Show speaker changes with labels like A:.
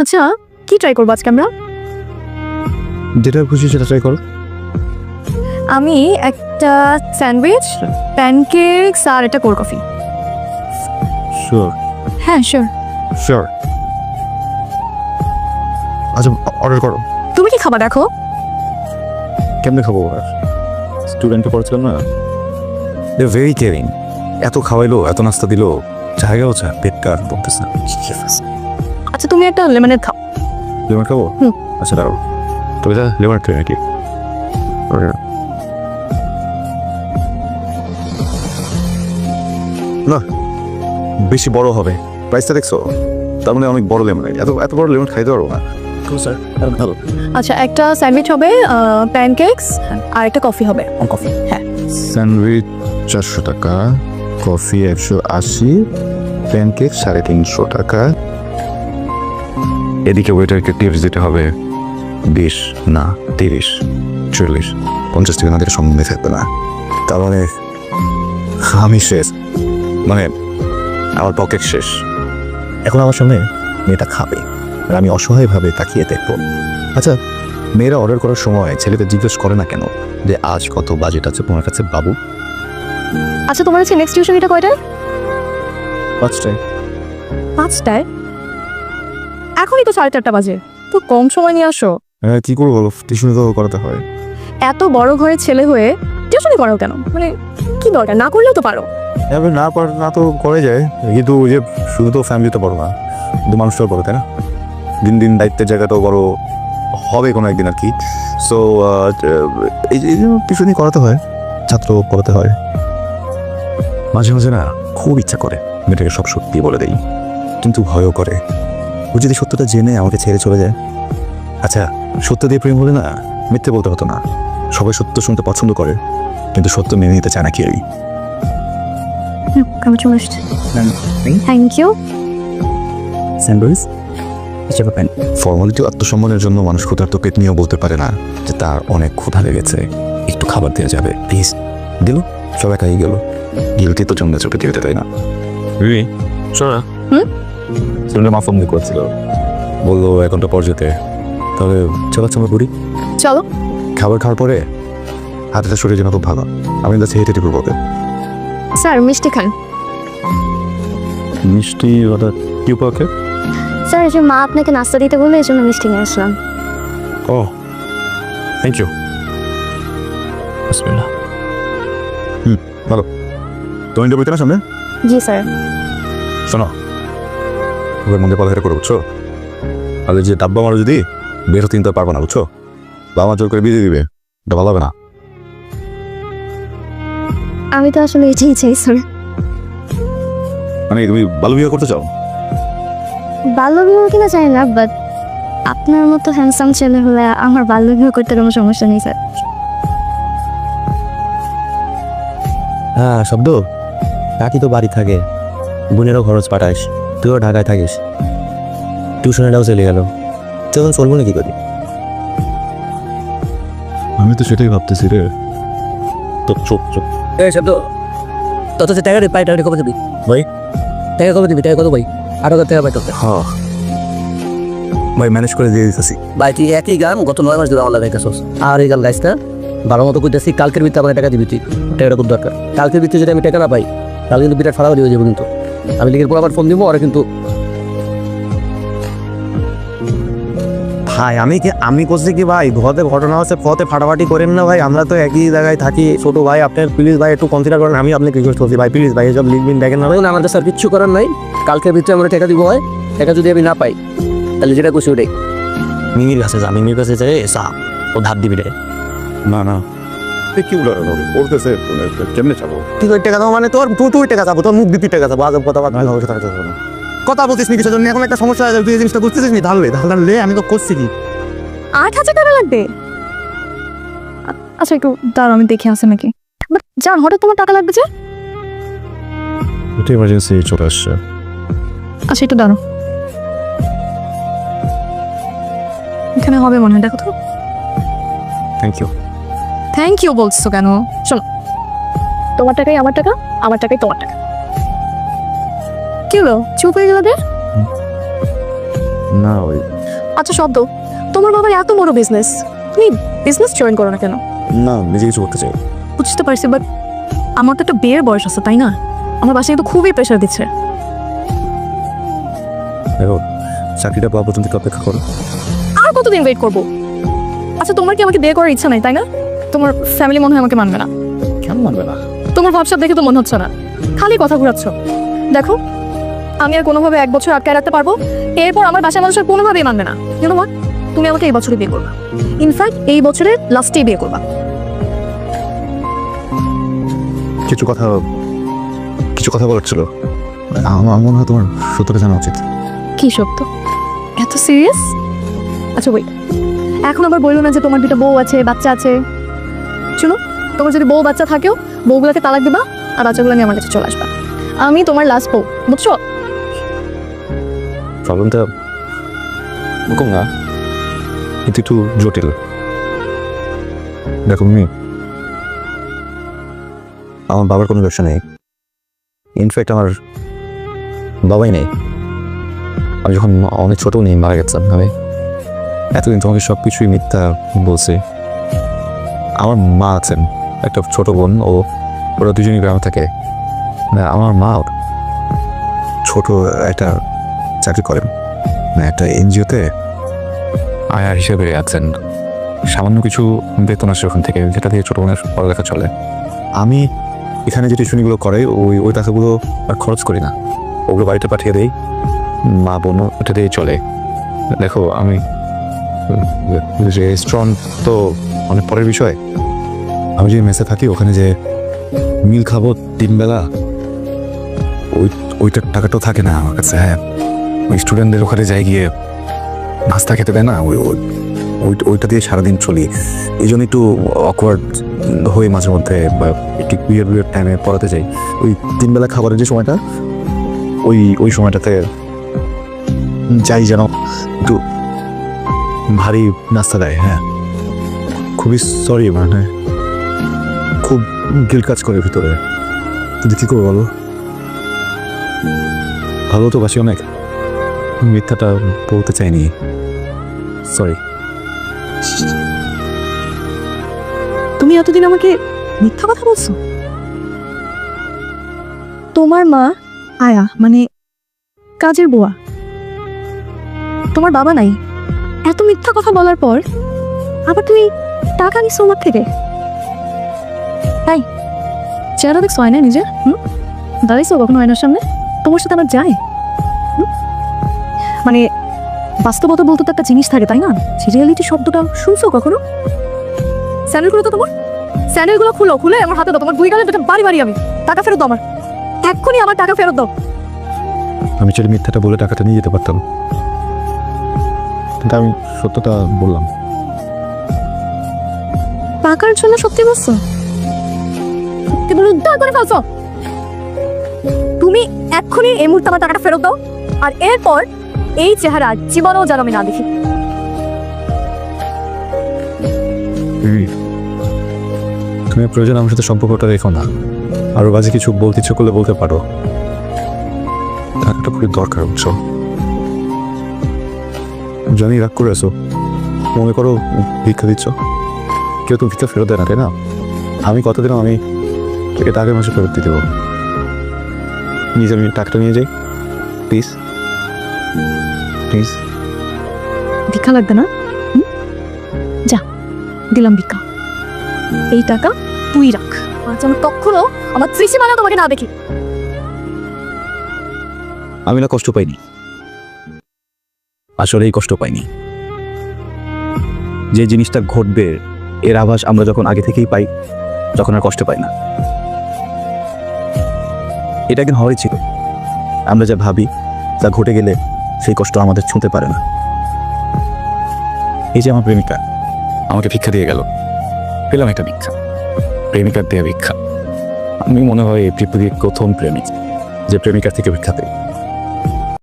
A: আচ্ছা কি ট্রাই করব আজকে আমরা?
B: যেটা খুশি সেটা ট্রাই করো।
A: আমি একটা স্যান্ডউইচ প্যানকেকস আর একটা কোল্ড কফি।
B: শিওর
A: হ্যাঁ শিওর
B: শিওর আচ্ছা অর্ডার করো।
A: তুমি কি খাবার দেখো?
B: কেমনে খাব? আর স্টুডেন্টকে পড়াচ্ছিলাম না। দে ভেরি কেয়ারিং এত খাওয়াইলো এত নাস্তা দিলো। জায়গাও চা আর বলতেছে। না
A: আচ্ছা তুমি একটা লেমনেড খাও।
B: লেমন খাব। আচ্ছা দাঁড়াও। তবে যা লেমন ট্রে নাকি? না বেশি বড় হবে। প্রাইসটা দেখছ? তার মানে অনেক বড় লেমন। এত এত বড় লেমন খাইতে পারব না। স্যার ভালো।
A: আচ্ছা একটা স্যান্ডউইচ হবে প্যানকেকস আর একটা কফি হবে। কফি। হ্যাঁ।
B: স্যান্ডউইচ চারশো টাকা কফি একশো আশি প্যানকেক সাড়ে তিনশো টাকা এদিকে ওয়েটারকে টিপস দিতে হবে। বিশ না তিরিশ চল্লিশ পঞ্চাশ টাকা না দিলে সম্বন্ধে থাকবে না। তার মানে আমি শেষ। মানে আমার পকেট শেষ। এখন আমার সামনে মেয়েটা খাবে আর আমি অসহায়ভাবে তাকিয়ে দেখব। আচ্ছা মেয়েরা অর্ডার করার সময় ছেলেদের জিজ্ঞেস করে না কেন? যে আজ কত বাজেট আছে তোমার কাছে বাবু?
A: আচ্ছা তোমার কাছে নেক্সট টিউশন এটা কয়টায়?
B: পাঁচটায়।
A: পাঁচটায়? এখনই তো সাড়ে চারটা বাজে। তো কম সময় নিয়ে আসো।
B: হ্যাঁ কি করব বলো? টিউশনি তো করাতে হয়।
A: এত বড় ঘরে ছেলে হয়ে টিউশনই করো কেন? মানে কি দরকার? না করলেও তো পারো।
B: এবার না পার না তো করে যায়। কিন্তু ওই যে শুধু তো ফ্যামিলি তো বড় না কিন্তু মানুষটাও বড় তাই না? দিন দিন দায়িত্বের জায়গাটাও বড় হবে কোনো একদিন আর কি। সো এই যে টিউশনি করাতে হয় ছাত্র পড়াতে হয়। মাঝে মাঝে না খুব ইচ্ছা করে মেয়েটাকে সব সত্যি বলে দেই। কিন্তু ভয়ও করে। ও যদি সত্যটা জেনে আমাকে ছেড়ে চলে যায়? আচ্ছা সত্য দিয়ে প্রেম হলে না মিথ্যে বলতে হতো না। সবাই সত্য শুনতে পছন্দ করে কিন্তু সত্য মেনে নিতে চায় না কেউই।
A: চলে এসছে থ্যাংক ইউ
B: স্যান্ডউইচ ফর্মালিটি আত্মসম্মানের জন্য মানুষ ক্ষুধার্ত পেট নিয়েও বলতে পারে না যে তার অনেক ক্ষুধা লেগেছে। একটু খাবার দেওয়া যাবে প্লিজ দিল? সব একাই গেল। গিলটি তো জন্মে চোখে দিতে তাই না? শোনা
A: হুম?
B: শুনে মা ফোন করছিল। বলল এখনটা পর যেতে। তাহলে চলো আমরা ঘুরি?
A: চলো।
B: খাবার খাওয়ার পরে হাতেটা শরীর যেন খুব ভালো। আমি কাছে হেঁটে হেঁটে ঘুরবো
A: স্যার মিষ্টি খান।
B: মিষ্টি ওটা কি পাকে
C: স্যার এই যে মা আপনাকে নাস্তা দিতে বলল এই জন্য মিষ্টি নিয়ে আসলাম।
B: ও থ্যাংক ইউ বিসমিল্লাহ। হুম ভালো। তুমি ইন্টারভিউতে না সামনে?
C: জি স্যার।
B: শোনো ওদের মধ্যে পড়ালেখা করে বুঝছ? আর ওই যে ডাব্বা মারো যদি বের হতে কিন্তু পারব না বুঝছ? বাবা মা জোর করে বিয়ে দিবে এটা ভালো হবে না।
C: আমি তো আসলে এটাই চাই স্যার।
B: মানে তুমি বাল্য বিয়ে করতে চাও?
C: বাল্য বিবাহ কিনা চাই না বাট আপনার মতো হ্যান্ডসাম ছেলে হলে আমার বাল্য বিবাহ করতে কোনো সমস্যা নেই স্যার।
D: হ্যাঁ শব্দ। কাকি তো বাড়ি থাকে। বোনেরও খরচ পাঠাস। তুইও ঢাকায় থাকিস। টিউশনেটাও চলে গেল। তখন চলবো না কি করি
B: আমি তো সেটাই ভাবতেছি রে।
D: তো চুপ চুপ।
E: এই শব্দ। তত যে টাকা পাই টাকা কবে দিবি?
B: ভাই?
E: টাকা কবে দিবি? টাকা কত ভাই? আট হাজার টাকা পাই তোকে
B: হ্যাঁ। ভাই ম্যানেজ করে দিয়ে দিতেছি।
E: ভাই তুই একই গান গত নয় মাস ধরে আমার লাগে আর এই গান গাইছটা ভালো মতো কইতেছি কালকের ভিতরে আমাকে টাকা দিবি তুই। টাকাটা খুব দরকার। কালকের ভিতরে যদি আমি টাকা না পাই তাহলে কিন্তু বিরাট ফাড়াফাড়ি হয়ে যাবে কিন্তু। আমি লিখের পর আবার ফোন দিব আর কিন্তু
D: ভাই আমি কি আমি করছি কি ভাই? ঘতে ঘটনা হচ্ছে ফতে ফাটাফাটি করেন না ভাই। আমরা তো একই জায়গায় থাকি। ছোট ভাই আপনার প্লিজ ভাই একটু কনসিডার করেন আমি আপনাকে রিকোয়েস্ট করছি ভাই প্লিজ ভাই এসব লিখবিন দেখেন না। ভাই
E: কাছে আর কিচ্ছু করার নাই। কালকের ভিতরে আমরা টাকা দিব হয় টাকা যদি আমি না পাই তাহলে যেটা খুশি ওটাই।
D: মিমির কাছে যা মিমির কাছে যাই সা ও ধার দিবি রে।
B: না না। কি বলে পড়তেছে কেমনে যাব?
D: তুই তোর টাকা দাও মানে তোর তুই তুই টাকা যাব তোর মুখ টাকা যাব আজব কথা বাদ কথা বলছিস নি কিছুর জন্য এখন একটা সমস্যা আছে তুই এই জিনিসটা বুঝতেছিস নি? আমি তো করছি কি?
A: আট হাজার টাকা লাগবে? আচ্ছা একটু দাঁড়াও আমি দেখে আসে নাকি। বাট জান হঠাৎ তোমার টাকা লাগবে যে?
B: এটা ইমার্জেন্সি চলে আসছে।
A: আচ্ছা একটু দাঁড়াও। এখানে হবে মনে হয় দেখো তো।
B: থ্যাংক ইউ
A: থ্যাংক ইউ বলছো কেন? শোনো তোমার টাকাই আমার টাকা আমার টাকাই তোমার টাকা। কি হলো? চুপ হয়ে গেল
B: না ওই
A: আচ্ছা শব্দ। তোমার বাবার এত বড় বিজনেস তুমি বিজনেস জয়েন করো না কেন?
B: না নিজে কিছু করতে চাই।
A: বুঝতে পারছি বাট আমার তো একটা বিয়ের বয়স আছে তাই না? আমার বাসায় তো খুবই প্রেশার দিচ্ছে।
B: দেখো চাকরিটা পাওয়া পর্যন্ত অপেক্ষা করো।
A: আর কতদিন ওয়েট করব? আচ্ছা তোমার কি আমাকে বিয়ে করার ইচ্ছা নাই তাই না? তোমার ফ্যামিলি মনে হয় আমাকে মানবে না।
B: কেন মানবে না?
A: তোমার ভাবসাব দেখে তো মনে হচ্ছে না। খালি কথা ঘুরাচ্ছ। দেখো আমি আর কোনোভাবে এক বছর আটকায় রাখতে পারব এরপর আমার বাসায় মানুষের কোনোভাবেই মানবে না। কেন মা তুমি আমাকে এই বছরে বিয়ে করবা। ইনফ্যাক্ট এই বছরের লাস্টেই বিয়ে করবা।
B: কিছু কথা কিছু কথা বলার ছিল। আমার মনে হয় তোমার সত্যটা জানা উচিত।
A: কি সত্য? এত সিরিয়াস আচ্ছা ওই এখন আবার বলল না যে তোমার দুটো বউ আছে বাচ্চা আছে। শুনো, তোমার যদি বউ বাচ্চা থাকেও, বউগুলোকে তালাক দিবা আর বাচ্চাগুলো নিয়ে আমার কাছে চলে আসবা। আমি তোমার লাস্ট বউ, বুঝছ?
B: প্রবলেমটা ওরকম না, কিন্তু একটু জটিল। দেখো তুমি আমার বাবার কোনো ব্যবসা নেই। ইনফ্যাক্ট আমার বাবাই নেই। আমি যখন অনেক ছোট নেই মারা গেছিলাম আমি এতদিন তোমাকে সব কিছুই মিথ্যা বলছি। আমার মা আছেন একটা ছোট বোন ও ওরা দুজনই গ্রামে থাকে। না, আমার মা ছোট একটা চাকরি করেন। না একটা এনজিওতে আয়ার হিসেবে আছেন। সামান্য কিছু বেতন আসে ওখান থেকে যেটা দিয়ে ছোট বোনের পড়ালেখা চলে। আমি এখানে যে টিউশনিগুলো করে ওই ওই টাকাগুলো আর খরচ করি না। ওগুলো বাড়িতে পাঠিয়ে দেই মা বোন ওটা দিয়ে চলে। দেখো আমি রেস্টুরেন্ট তো অনেক পরের বিষয়। আমি যে মেসে থাকি, ওখানে যে মিল খাব তিনবেলা, ওই, ওইটার টাকাটাও থাকে না আমার কাছে হ্যাঁ। ওই স্টুডেন্টদের ওখানে যাই গিয়ে নাস্তা খেতে দেয় না, ওই, ওই- ওই- ওইটা দিয়ে সারাদিন চলি। এই জন্য একটু অকওয়ার্ড হয়ে মাঝে মধ্যে, বা একটু বিয়ের বিয়ের টাইমে পড়াতে যাই। ওই তিনবেলা খাবারের যে সময়টা, ওই ওই সময়টাতে যাই যেন একটু ভারী নাস্তা দেয় হ্যাঁ। খুবই সরি মানে খুব গিল কাজ করে ভিতরে। কিন্তু কী করব বলো? ভালো তো বাসি অনেক। মিথ্যাটা বলতে চাইনি। সরি
A: তুমি এতদিন আমাকে মিথ্যা কথা বলছো? তোমার মা আয়া মানে কাজের বুয়া। তোমার বাবা নাই? এত মিথ্যা কথা বলার পর আবার তুমি টাকা নিছো আমার থেকে? তাই চেহারা দেখছ আয়না নিজে হুম? দাঁড়াইছো কখনো আয়নার সামনে? তোমার সাথে আমার যায়? মানে বাস্তবতা বলতে তো একটা জিনিস থাকে, তাই না? রিয়েলিটি শব্দটা শুনছো কখনো? স্যান্ডেলগুলো তো তোমার? স্যান্ডেলগুলো খুলো, খুলে আমার হাতে দাও। তোমার দুই গালে দুটো বাড়ি বাড়ি আমি। টাকা ফেরত দাও আমার। এক্ষুনি আমার টাকা ফেরত দাও।
B: আমি চাইলে মিথ্যাটা বলে টাকাটা নিয়ে যেতে পারতাম। কিন্তু আমি সত্যটা বললাম।
A: টাকার জন্য সত্যি বলছো? সত্যি বলে উদ্ধার করে ফেলছো। তুমি এক্ষুনি এই মুহূর্তে আমার টাকাটা ফেরত দাও আর এরপর এই চেহারা জীবনেও যেন আমি না দেখি।
B: তুমি প্রয়োজন আমার সাথে সম্পর্কটা রেখো না। আরও বাজে কিছু বলতে ইচ্ছে করলে বলতে পারো। টাকাটা খুবই দরকার বুঝছ? জানি রাগ করে আছো। মনে করো ভিক্ষা দিচ্ছ। কেউ তো ভিক্ষা ফেরত দেয় না তাই না? আমি কথা দিলাম আমি এটা আগের মাসে ফেরত দিয়ে দেবো নিজে আমি টাকাটা নিয়ে যাই। প্লিজ প্লিজ
A: ভিক্ষা লাগবে না? হুম? যা দিলাম ভিক্ষা। এই টাকা তুই রাখ। যেন কখনো আমার ত্রিসীমানা তোমাকে না দেখি।
B: আমি না কষ্ট পাইনি। আসলে এই কষ্ট পাইনি। যে জিনিসটা ঘটবে, এর আভাস আমরা যখন আগে থেকেই পাই, তখন আর কষ্ট পাই না। এটা একদিন হওয়ারই ছিল। আমরা যা ভাবি, তা ঘটে গেলে সেই কষ্ট আমাদের ছুঁতে পারে না। এই যে আমার প্রেমিকা, আমাকে ভিক্ষা দিয়ে গেল। পেলাম একটা ভিক্ষা। প্রেমিকার দেয়া ভিক্ষা। আমি মনে হয় এই পৃথিবীর প্রথম প্রেমিক, যে প্রেমিকার থেকে ভিক্ষা পেয়ে।